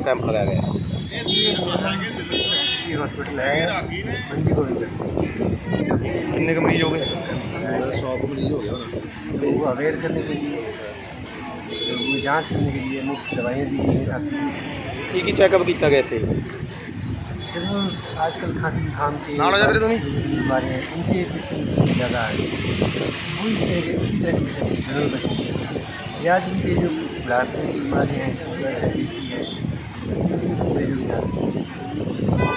का कि गया मरीज़ हो गए अवेयर करने के लिए करने के लिए मुफ़्त दवाइयाँ दी गई चेकअप किया गया थे आजकल खांसी के की बीमारियाँ उनके ज़्यादा है। जनरल या जिनके जो ब्लास्ट की बीमारियाँ हैं शुगर है बीपी है उनके जो इलाज हैं।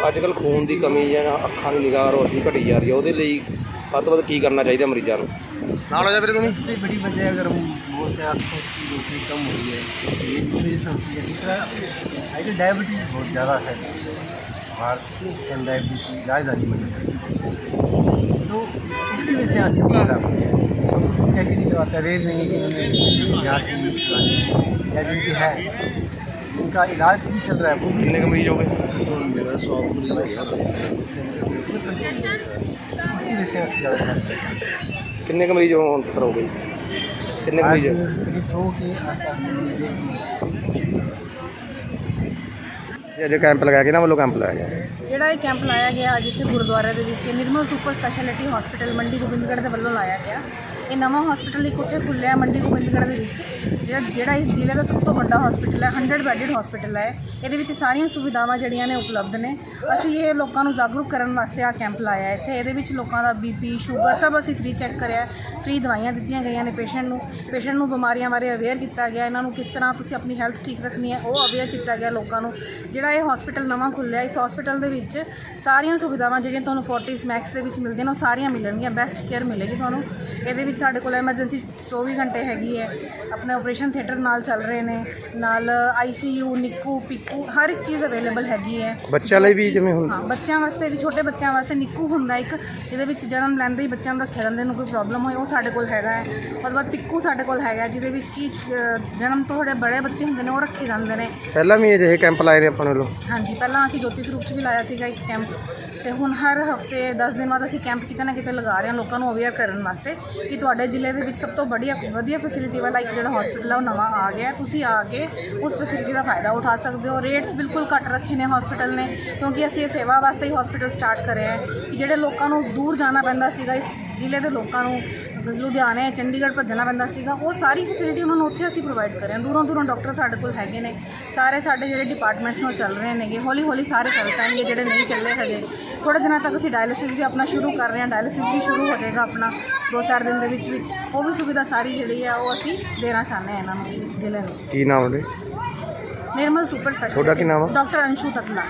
ਅੱਜ ਕੱਲ ਖੂਨ ਦੀ ਕਮੀ ਜਾਂ ਅੱਖਾਂ ਦੀ ਨਿਗਾਹ ਰੋਸ਼ਨੀ ਘਟੀ ਜਾ ਰਹੀ ਹੈ ਉਹਦੇ ਲਈ ਵੱਧ ਤੋਂ ਵੱਧ ਕੀ ਕਰਨਾ ਚਾਹੀਦਾ ਮਰੀਜ਼ਾਂ ਨੂੰ ਨਾਲ ਹੋ ਜਾ ਵੀਰੇ ਤੁਸੀਂ सबसे बड़ी वजह अगर हम बोलते हैं आँखों की रोशनी कम हो रही है तो ये इसकी वजह से होती है दूसरा आजकल डायबिटीज़ बहुत ज़्यादा है भारतीय संदर्भ की राजधानी बनी तो इसकी वजह से यहाँ से खराब हो गया चेक नहीं करवाता रेल नहीं है कि उन्होंने यहाँ की या जिनकी है उनका इलाज भी चल रहा है वो कितने का मरीज हो गए सौ उसकी वजह से कितने का मरीज हो पत्र हो गई कितने का मरीज हो ਅੱਜ ਕੈਂਪ ਲਗਾਇਆ ਕਿਹਨਾਂ ਵੱਲੋਂ ਕੈਂਪ ਲਗਾਇਆ ਗਿਆ। ਜਿਹੜਾ ਇਹ ਕੈਂਪ ਲਾਇਆ ਗਿਆ ਅੱਜ ਇੱਥੇ ਗੁਰਦੁਆਰੇ ਦੇ ਵਿੱਚ ਨਿਰਮਲ super speciality hospital Mandi Gobindgarh ਦੇ ਵੱਲੋਂ ਲਾਇਆ ਗਿਆ। ਇਹ ਨਵਾਂ ਹਸਪੀਟਲ ਇੱਕ ਉੱਥੇ ਖੁੱਲਿਆ ਮੰਡੀ ਗੋਬਿੰਦਗੜ੍ਹ ਦੇ ਵਿੱਚ, ਜਿਹੜਾ ਜਿਹੜਾ ਇਸ ਜ਼ਿਲ੍ਹੇ ਦਾ ਸਭ ਤੋਂ ਵੱਡਾ ਹਸਪੀਟਲ ਹੈ 100 ਬੈੱਡਡ ਹਸਪੀਟਲ ਹੈ। ਇਹਦੇ ਵਿੱਚ ਸਾਰੀਆਂ ਸੁਵਿਧਾਵਾਂ ਜਿਹੜੀਆਂ ਨੇ ਉਪਲਬਧ ਨੇ। ਅਸੀਂ ਇਹ ਲੋਕਾਂ ਨੂੰ ਜਾਗਰੂਕ ਕਰਨ ਵਾਸਤੇ ਆ ਕੈਂਪ ਲਾਇਆ ਇੱਥੇ ਇਹਦੇ ਵਿੱਚ ਲੋਕਾਂ ਦਾ ਬੀਪੀ ਸ਼ੂਗਰ ਸਭ ਅਸੀਂ ਫ੍ਰੀ ਚੈੱਕ ਕਰਿਆ ਫ੍ਰੀ ਦਵਾਈਆਂ ਦਿੱਤੀਆਂ ਗਈਆਂ ਨੇ ਪੇਸ਼ੈਂਟ ਨੂੰ। ਪੇਸ਼ੈਂਟ ਨੂੰ ਬਿਮਾਰੀਆਂ ਬਾਰੇ ਅਵੇਅਰ ਕੀਤਾ ਗਿਆ। ਇਹਨਾਂ ਨੂੰ ਕਿਸ ਤਰ੍ਹਾਂ ਤੁਸੀਂ ਆਪਣੀ ਹੈਲਥ ਠੀਕ ਰੱਖਣੀ ਹੈ, ਉਹ ਅਵੇਅਰ ਕੀਤਾ ਗਿਆ ਲੋਕਾਂ ਨੂੰ। ਜਿਹੜਾ ਇਹ ਹਸਪੀਟਲ ਨਵਾਂ ਖੁੱਲਿਆ ਇਸ ਹਸਪੀਟਲ ਦੇ ਵਿੱਚ ਸਾਰੀਆਂ ਸੁਵਿਧਾਵਾਂ ਜਿਹੜੀਆਂ ਤੁਹਾਨੂੰ ਫੋਰਟਿਸ ਮੈਕਸ ਦੇ ਵਿੱਚ ਮਿਲਦੀਆਂ ਨੇ, ਉਹ ਸਾਰੀਆਂ ਮਿਲਣਗੀਆਂ। ਬੈਸਟ ਕੇਅਰ ਮਿਲੇਗੀ ਤੁਹਾਨੂੰ। ਇਹਦੇ ਵਿੱਚ ਸਾਡੇ ਕੋਲ ਐਮਰਜੈਂਸੀ 24 ਘੰਟੇ ਹੈਗੀ ਹੈ। ਆਪਣੇ ਆਪਰੇਸ਼ਨ ਥੀਏਟਰ ਨਾਲ ਚੱਲ ਰਹੇ ਨੇ। ਨਾਲ ਆਈਸੀਯੂ ਨਿੱਕੂ ਪਿੱਕੂ ਹਰ ਇੱਕ ਚੀਜ਼ ਅਵੇਲੇਬਲ ਹੈਗੀ ਹੈ। ਬੱਚਿਆਂ ਲਈ ਵੀ ਜਿਵੇਂ ਹੁਣ ਹਾਂ ਬੱਚਿਆਂ ਵਾਸਤੇ ਵੀ ਛੋਟੇ ਬੱਚਿਆਂ ਵਾਸਤੇ ਨਿੱਕੂ ਹੁੰਦਾ ਇੱਕ ਜਿਹਦੇ ਵਿੱਚ ਜਨਮ ਲੈਂਦੇ ਹੀ ਬੱਚਿਆਂ ਨੂੰ ਰੱਖਿਆ ਜਾਂਦੇ ਨੂੰ ਕੋਈ ਪ੍ਰੋਬਲਮ ਹੋਏ ਉਹ ਸਾਡੇ ਕੋਲ ਹੈਗਾ ਹੈ। ਤੋਂ ਬਾਅਦ ਪਿੱਕੂ ਸਾਡੇ ਕੋਲ ਹੈਗਾ ਜਿਹਦੇ ਵਿੱਚ ਕੀ ਜਨਮ ਤੋਂ ਥੋੜੇ ਬੜੇ ਬੱਚੇ ਹੁੰਦੇ ਨੇ ਉਹ ਰੱਖੇ ਜਾਂਦੇ ਨੇ। ਪਹਿਲਾਂ ਵੀ ਅਜਿਹੇ ਕੈਂਪ ਲਾਏ ਨੇ ਆਪਾਂ ਵੱਲੋਂ? ਹਾਂਜੀ ਪਹਿਲਾਂ ਅਸੀਂ ਜੋਤੀ ਸਰੂਪ 'ਚ ਵੀ ਲਾਇਆ ਸੀਗਾ ਇੱਕ ਕੈਂਪ ਤੇ ਹੁਣ ਹਰ ਹਫ਼ਤੇ 10 ਦਿਨ ਬਾਅਦ ਅਸੀਂ ਕੈਂਪ ਕਿਤੇ ਨਾ ਕਿਤੇ ਲਗਾ ਰਹੇ ਹਾਂ ਲੋਕਾਂ ਨੂੰ ਅਵੇਅਰ ਕਰਨ ਵਾਸਤੇ ਕਿ ਤੁਹਾਡੇ ਜ਼ਿਲ੍ਹੇ ਦੇ ਵਿੱਚ ਸਭ ਤੋਂ ਵਧੀਆ ਵਧੀਆ ਫੈਸਿਲਿਟੀ ਵਾਲਾ ਇੱਕ ਜਿਹੜਾ ਹਸਪੀਟਲ ਆ, ਉਹ ਨਵਾਂ ਆ ਗਿਆ ਤੁਸੀਂ ਆ ਕੇ ਉਸ ਫੈਸਿਲਿਟੀ ਦਾ ਫਾਇਦਾ ਉਠਾ ਸਕਦੇ ਹੋ। ਰੇਟਸ ਬਿਲਕੁਲ ਘੱਟ ਰੱਖੇ ਨੇ ਹਸਪੀਟਲ ਨੇ, ਕਿਉਂਕਿ ਅਸੀਂ ਇਹ ਸੇਵਾ ਵਾਸਤੇ ਹੀ ਹਸਪੀਟਲ ਸਟਾਰਟ ਕਰਿਆ ਹੈ ਕਿ ਜਿਹੜੇ ਲੋਕਾਂ ਨੂੰ ਦੂਰ ਜਾਣਾ ਪੈਂਦਾ ਸੀਗਾ, ਇਸ ਜ਼ਿਲ੍ਹੇ ਦੇ ਲੋਕਾਂ ਨੂੰ ਲੁਧਿਆਣੇ ਚੰਡੀਗੜ੍ਹ ਭੱਜਣਾ ਪੈਂਦਾ ਸੀਗਾ। ਉਹ ਸਾਰੀ ਫੈਸਿਲਿਟੀ ਉਹਨਾਂ ਨੂੰ ਉੱਥੇ ਅਸੀਂ ਪ੍ਰੋਵਾਈਡ ਕਰ ਰਹੇ ਹਾਂ। ਦੂਰੋਂ ਦੂਰੋਂ ਡਾਕਟਰ ਸਾਡੇ ਕੋਲ ਹੈਗੇ ਨੇ। ਸਾਰੇ ਸਾਡੇ ਜਿਹੜੇ ਡਿਪਾਰਟਮੈਂਟਸ ਨੂੰ ਚੱਲ ਰਹੇ ਨੇਗੇ। ਹੌਲੀ ਹੌਲੀ ਸਾਰੇ ਚੱਲ ਪੈਣਗੇ ਜਿਹੜੇ ਨਹੀਂ ਚੱਲੇ ਹਜੇ ਥੋੜੇ ਦਿਨਾਂ ਤੱਕ ਅਸੀਂ ਡਾਇਲਿਸਿਸ ਵੀ ਆਪਣਾ ਸ਼ੁਰੂ ਕਰ ਰਹੇ ਹਾਂ। ਡਾਇਲਿਸਿਸ ਵੀ ਸ਼ੁਰੂ ਹੋ ਜਾਏਗਾ ਆਪਣਾ ਦੋ ਚਾਰ ਦਿਨ ਦੇ ਵਿੱਚ ਵਿੱਚ। ਉਹ ਵੀ ਸੁਵਿਧਾ ਸਾਰੀ ਜਿਹੜੀ ਆ ਉਹ ਅਸੀਂ ਦੇਣਾ ਚਾਹੁੰਦੇ ਹਾਂ ਇਹਨਾਂ ਨੂੰ ਇਸ ਜ਼ਿਲ੍ਹੇ ਨੂੰ। ਕੀ ਨਾਮ ਉਹਦੇ? ਨਿਰਮਲ ਸੁਪਰ ਤੁਹਾਡਾ ਕੀ ਨਾਮ ਆ? ਡਾਕਟਰ ਅੰਸ਼ੂ ਤਕਲਾ